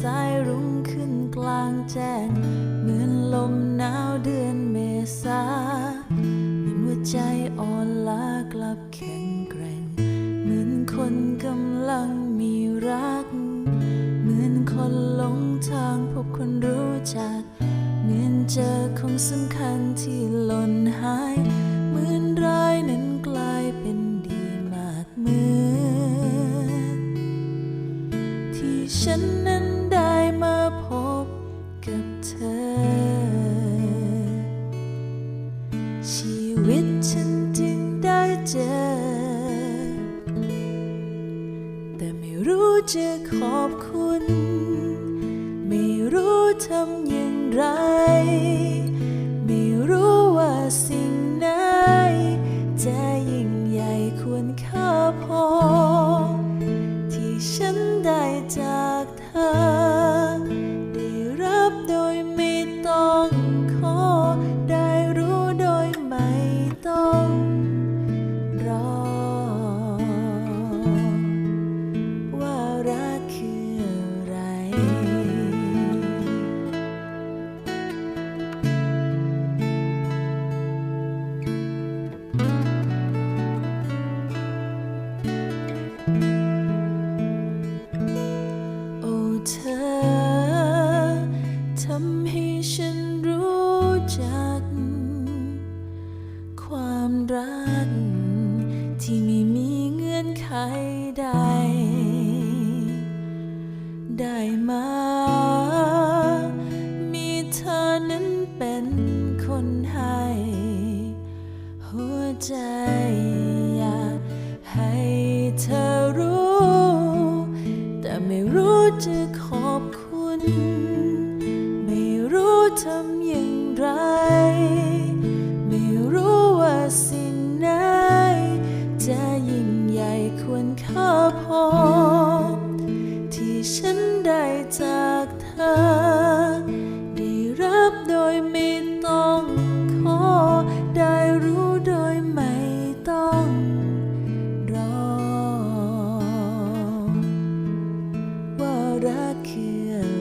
สายรุ้งขึ้นกลางแจ้ง เหมือนลมหนาวเดือนเมษาเหมือนหัวใจอ่อนล้ากลับแข็งแกร่ง เหมือนคนกำลังมีรัก เหมือนคนหลงทางพบคนรู้จัก เหมือนเจอของสำคัญที่หล่นหาย เหมือนร้ายนั้นกลายเป็นดีมากเหมือนที่ฉันนั้น วิตฉันจึงได้เจอ แต่ไม่รู้จะขอบคุณ ไม่รู้ทำอย่างไร ว่ ไขใด ได้มา มีเธอนั้นเป็นคนให้หัวใจอยากให้เธอรู้ แต่ไม่รู้จะขอบคุณ ไม่รู้ทำ ได้จากเธอ ได้รับโดยไม่ต้องขอ ได้รู้โดยไม่ต้องรอ ว่ารักคือ